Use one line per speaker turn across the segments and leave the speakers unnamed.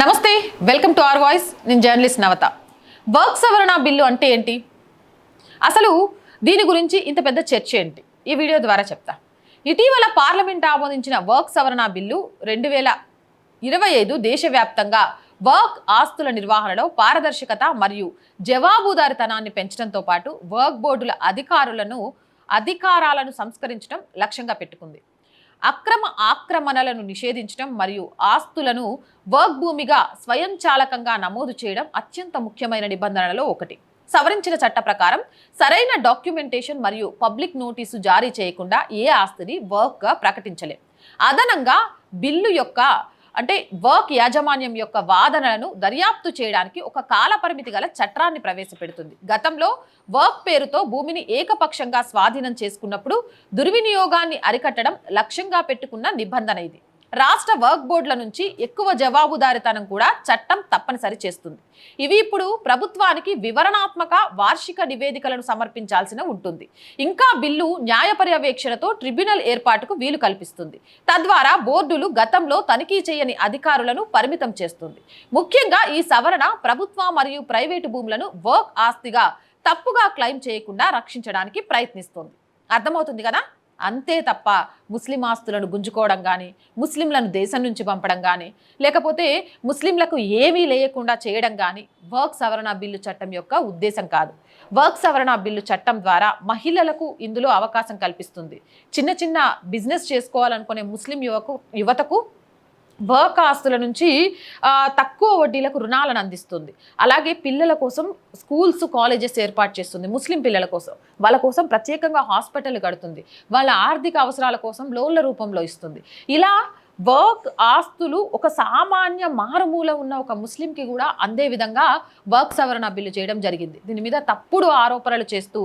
నమస్తే welcome to are voice. నేను journalist నవత. వర్క్ సవరణ బిల్లు అంటే ఏంటి? అసలు దీని గురించి ఇంత పెద్ద చర్చ ఏంటి? ఈ వీడియో ద్వారా చెప్తా. ఇటీవల పార్లమెంట్ ఆమోదించిన వర్క్ సవరణ బిల్లు రెండు వేల ఇరవై ఐదు దేశవ్యాప్తంగా వర్క్ ఆస్తుల నిర్వహణలో పారదర్శకత మరియు జవాబుదారితనాన్ని పెంచడంతో పాటు వర్క్ బోర్డుల అధికారులను అధికారాలను సంస్కరించడం లక్ష్యంగా పెట్టుకుంది. అక్రమ ఆక్రమణలను నిషేధించడం మరియు ఆస్తులను వర్క్ భూమిగా స్వయంచాలకంగా నమోదు చేయడం అత్యంత ముఖ్యమైన నిబంధనలలో ఒకటి. సవరించిన చట్ట ప్రకారం సరైన డాక్యుమెంటేషన్ మరియు పబ్లిక్ నోటీసు జారీ చేయకుండా ఏ ఆస్తిని వర్క్గా ప్రకటించలేం. అదనంగా బిల్లు యొక్క అంటే వర్క్ యాజమాన్యం యొక్క వాదనలను దర్యాప్తు చేయడానికి ఒక కాల పరిమితి గల చట్టాన్ని ప్రవేశపెడుతుంది. గతంలో వర్క్ పేరుతో భూమిని ఏకపక్షంగా స్వాధీనం చేసుకున్నప్పుడు దుర్వినియోగాన్ని అరికట్టడం లక్ష్యంగా పెట్టుకున్న నిబంధన ఇది. రాష్ట్ర వర్క్ బోర్డుల నుంచి ఎక్కువ జవాబుదారితనం కూడా చట్టం తప్పనిసరి చేస్తుంది. ఇవి ఇప్పుడు ప్రభుత్వానికి వివరణాత్మక వార్షిక నివేదికలను సమర్పించాల్సిన ఉంటుంది. ఇంకా బిల్లు న్యాయ పర్యవేక్షణతో ట్రిబ్యునల్ ఏర్పాటుకు వీలు కల్పిస్తుంది. తద్వారా బోర్డులు గతంలో తనిఖీ చేయని అధికారులను పరిమితం చేస్తుంది. ముఖ్యంగా ఈ సవరణ ప్రభుత్వ మరియు ప్రైవేటు భూములను వర్క్ ఆస్తిగా తప్పుగా క్లెయిమ్ చేయకుండా రక్షించడానికి ప్రయత్నిస్తుంది. అర్థమవుతుంది కదా? అంతే తప్ప ముస్లిం ఆస్తులను గుంజుకోవడం కానీ ముస్లింలను దేశం నుంచి పంపడం కానీ లేకపోతే ముస్లింలకు ఏమీ లేయకుండా చేయడం కానీ వర్క్ సవరణ బిల్లు చట్టం యొక్క ఉద్దేశం కాదు. వర్క్ సవరణ బిల్లు చట్టం ద్వారా మహిళలకు ఇందులో అవకాశం కల్పిస్తుంది. చిన్న చిన్న బిజినెస్ చేసుకోవాలనుకునే ముస్లిం యువకు యువతకు వర్క్ ఆస్తుల నుంచి తక్కువ వడ్డీలకు రుణాలను అందిస్తుంది. అలాగే పిల్లల కోసం స్కూల్స్ కాలేజెస్ ఏర్పాటు చేస్తుంది ముస్లిం పిల్లల కోసం. వాళ్ళ కోసం ప్రత్యేకంగా హాస్పిటల్ కడుతుంది. వాళ్ళ ఆర్థిక అవసరాల కోసం లోన్ల రూపంలో ఇస్తుంది. ఇలా వర్క్ ఆస్తులు ఒక సామాన్య మారుమూల ఉన్న ఒక ముస్లింకి కూడా అందే విధంగా వర్క్ సవరణ బిల్లు చేయడం జరిగింది. దీని మీద తప్పుడు ఆరోపణలు చేస్తూ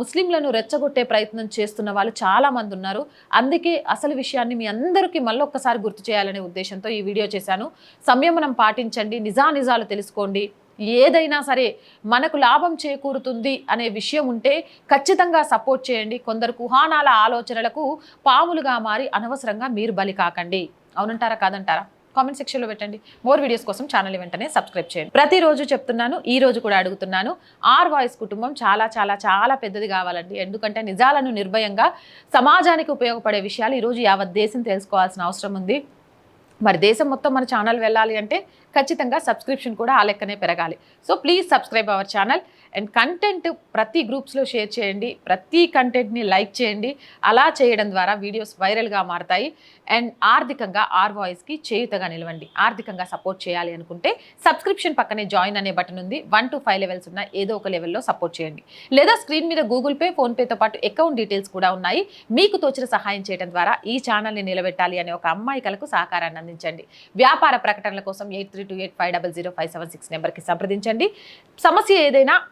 ముస్లింలను రెచ్చగొట్టే ప్రయత్నం చేస్తున్న వాళ్ళు చాలామంది ఉన్నారు. అందుకే అసలు విషయాన్ని మీ అందరికీ మళ్ళీ ఒక్కసారి గుర్తు చేయాలనే ఉద్దేశంతో ఈ వీడియో చేశాను. సంయమనం పాటించండి నిజానిజాలు తెలుసుకోండి. ఏదైనా సరే మనకు లాభం చేకూరుతుంది అనే విషయం ఉంటే ఖచ్చితంగా సపోర్ట్ చేయండి. కొందరు కుహానాల ఆలోచనలకు పాములుగా మారి అనవసరంగా మీరు బలి కాకండి. అవునంటారా కాదంటారా? కామెంట్ సెక్షన్లో పెట్టండి. మోర్ వీడియోస్ కోసం ఛానల్ వెంటనే సబ్స్క్రైబ్ చేయండి. ప్రతిరోజు చెప్తున్నాను ఈ రోజు కూడా అడుగుతున్నాను. ఆర్ వాయిస్ కుటుంబం చాలా చాలా చాలా పెద్దది కావాలండి. ఎందుకంటే నిజాలను నిర్భయంగా సమాజానికి ఉపయోగపడే విషయాలు ఈరోజు యావత్ దేశం తెలుసుకోవాల్సిన అవసరం ఉంది. మరి దేశం మొత్తం మన ఛానల్ వెళ్ళాలి అంటే ఖచ్చితంగా సబ్స్క్రిప్షన్ కూడా ఆ లెక్కనే పెరగాలి. So please subscribe our channel and content ప్రతి గ్రూప్స్లో షేర్ చేయండి. ప్రతి కంటెంట్ని లైక్ చేయండి. అలా చేయడం ద్వారా వీడియోస్ వైరల్గా మారతాయి. అండ్ ఆర్థికంగా ఆర్ వాయిస్కి చేయుతగా నిలవండి. ఆర్థికంగా సపోర్ట్ చేయాలి అనుకుంటే సబ్స్క్రిప్షన్ పక్కనే జాయిన్ అనే బటన్ ఉంది. వన్ టు ఫైవ్ లెవెల్స్ ఉన్న ఏదో ఒక లెవెల్లో సపోర్ట్ చేయండి. లేదా స్క్రీన్ మీద గూగుల్ పే ఫోన్పేతో పాటు అకౌంట్ డీటెయిల్స్ కూడా ఉన్నాయి. మీకు తోచిన సహాయం చేయడం ద్వారా ఈ ఛానల్ని నిలబెట్టాలి అనే ఒక అమ్మాయి కలకు సహకారాన్ని అందించండి. వ్యాపార ప్రకటనల కోసం eight three two eight five double zero five seven six నెంబర్కి సంప్రదించండి. సమస్య ఏదైనా